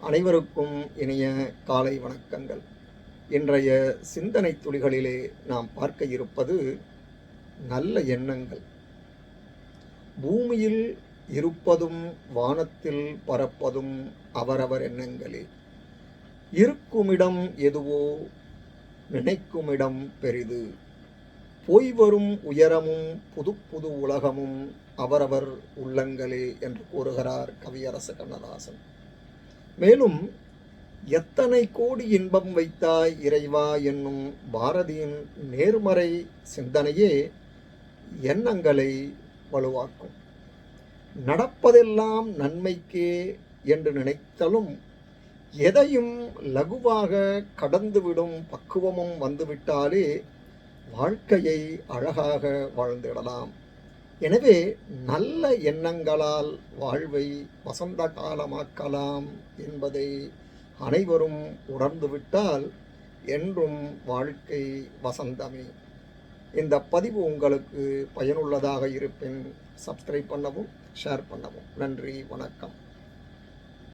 அனைவருக்கும் இனிய காலை வணக்கங்கள். இன்றைய சிந்தனை துளிகளிலே நாம் பார்க்க இருப்பது நல்ல எண்ணங்கள். பூமியில் இருப்பதும் வானத்தில் பறப்பதும் அவரவர் எண்ணங்களே. இருக்குமிடம் எதுவோ நினைக்குமிடம் பெரிது. போய் வரும் உயரமும் புது புது உலகமும் அவரவர் உள்ளங்களே என்று கூறுகிறார் கவியரசு கண்ணதாசன். மேலும் எத்தனை கோடி இன்பம் வைத்தாய் இறைவா என்னும் பாரதியின் நேர்மறை சிந்தனையே எண்ணங்களை வலுவாக்கும். நடப்பதெல்லாம் நன்மைக்கே என்று நினைத்தலும் எதையும் லகுவாக கடந்துவிடும் பக்குவமும் வந்துவிட்டாலே வாழ்க்கையை அழகாக வாழ்ந்திடலாம். எனவே நல்ல எண்ணங்களால் வாழ்வை வசந்த காலமாக்கலாம் என்பதை அனைவரும் உணர்ந்துவிட்டால் என்றும் வாழ்க்கை வசந்தமே. இந்த பதிவு உங்களுக்கு பயனுள்ளதாக இருப்பின் சப்ஸ்கிரைப் பண்ணவும் ஷேர் பண்ணவும். நன்றி வணக்கம்.